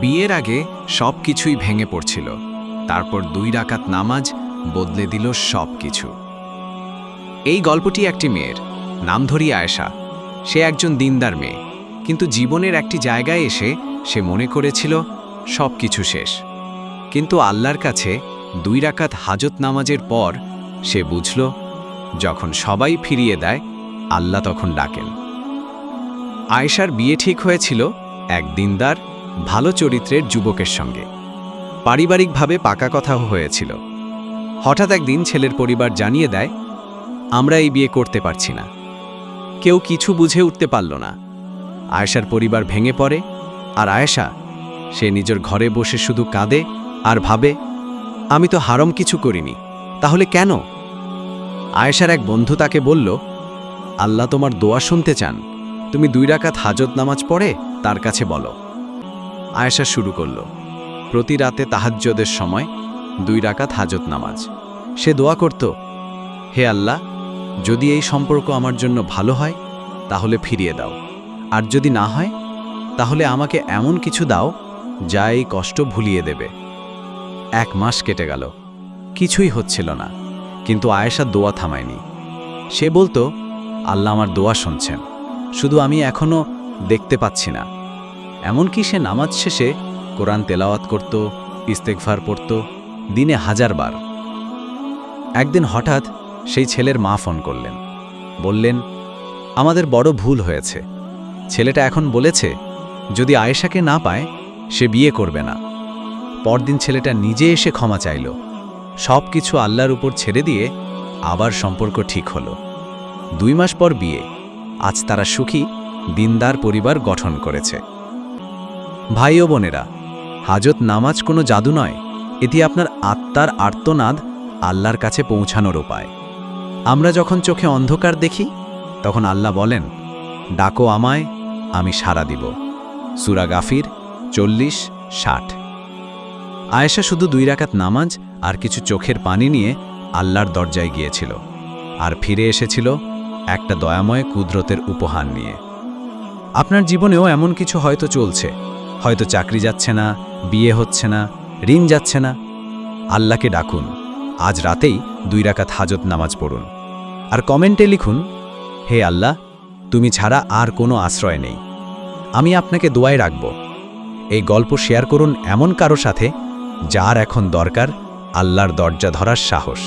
বিয়ের আগে সব কিছুই ভেঙে পড়ছিল। তারপর দুই রাকাত নামাজ বদলে দিল সব কিছু এই গল্পটি একটি মেয়ের, নাম ধরি আয়েশা। সে একজন দিনদার মেয়ে, কিন্তু জীবনের একটি জায়গায় এসে সে মনে করেছিল সব কিছু শেষ। কিন্তু আল্লাহর কাছে দুই রাকাত হাজত নামাজের পর সে বুঝল, যখন সবাই ফিরিয়ে দেয়, আল্লাহ তখন ডাকেন। আয়েশার বিয়ে ঠিক হয়েছিল, এক দিনদার ভালো চরিত্রের যুবকের সঙ্গে। পারিবারিকভাবে পাকা কথাও হয়েছিল। হঠাৎ একদিন ছেলের পরিবার জানিয়ে দেয়, আমরা এই বিয়ে করতে পারছি না। কেউ কিছু বুঝে উঠতে পারল না। আয়েশার পরিবার ভেঙে পড়ে আর আয়েশা, সে নিজের ঘরে বসে শুধু কাঁদে আর ভাবে, আমি তো হারম কিছু করিনি, তাহলে কেন? আয়েশার এক বন্ধু তাকে বলল, আল্লাহ তোমার দোয়া শুনতে চান। তুমি দুই রাকাত হাজত নামাজ পড়ে তার কাছে বলো। আয়েশা শুরু করল। প্রতি রাতে তাহাজ্জদের সময় দুই রাকাত হাজত নামাজ। সে দোয়া করত, হে আল্লাহ, যদি এই সম্পর্ক আমার জন্য ভালো হয়, তাহলে ফিরিয়ে দাও। আর যদি না হয়, তাহলে আমাকে এমন কিছু দাও, যা এই কষ্ট ভুলিয়ে দেবে। এক মাস কেটে গেল। কিছুই হচ্ছিল না, কিন্তু আয়েশা দোয়া থামায়নি। সে বলতো, আল্লাহ আমার দোয়া শুনছেন। শুধু আমি এখনও দেখতে পাচ্ছি না। এমনকি সে নামাজ শেষে কোরআন তেলাওয়াত করত ইস্তেকভার পড়ত, দিনে হাজারবার। একদিন হঠাৎ সেই ছেলের মা ফোন করলেন। বললেন, আমাদের বড় ভুল হয়েছে। ছেলেটা এখন বলেছে, যদি আয়েশাকে না পায়, সে বিয়ে করবে না। পরদিন ছেলেটা নিজে এসে ক্ষমা চাইল। সব কিছু আল্লাহর উপর ছেড়ে দিয়ে আবার সম্পর্ক ঠিক হলো। দুই মাস পর বিয়ে। আজ তারা সুখী, দিনদার পরিবার গঠন করেছে। ভাই ও বোনেরা, হাজত নামাজ কোনো জাদু নয়, এটি আপনার আত্মার আর্তনাদ আল্লাহর কাছে পৌঁছানোর উপায়। আমরা যখন চোখে অন্ধকার দেখি, তখন আল্লাহ বলেন, ডাকো আমায়, আমি সাড়া দিব। সুরা গাফির চল্লিশ, ষাট। আয়েশা শুধু দুই রাকাত নামাজ আর কিছু চোখের পানি নিয়ে আল্লাহর দরজায় গিয়েছিল আর ফিরে এসেছিল একটা দয়াময় কুদরতের উপহার নিয়ে। আপনার জীবনেও এমন কিছু হয়তো চলছে হয়তো চাকরি যাচ্ছে না, বিয়ে হচ্ছে না, ঋণ যাচ্ছে না। আল্লাহকে ডাকুন, আজ রাতেই দুই রাকাত হাজত নামাজ পড়ুন। আর কমেন্টে লিখুন, হে আল্লাহ, তুমি ছাড়া আর কোনো আশ্রয় নেই। আমি আপনাকে দোয়ায় রাখব। এই গল্প শেয়ার করুন এমন কারও সাথে যার এখন দরকার আল্লাহর দরজা ধরার সাহস।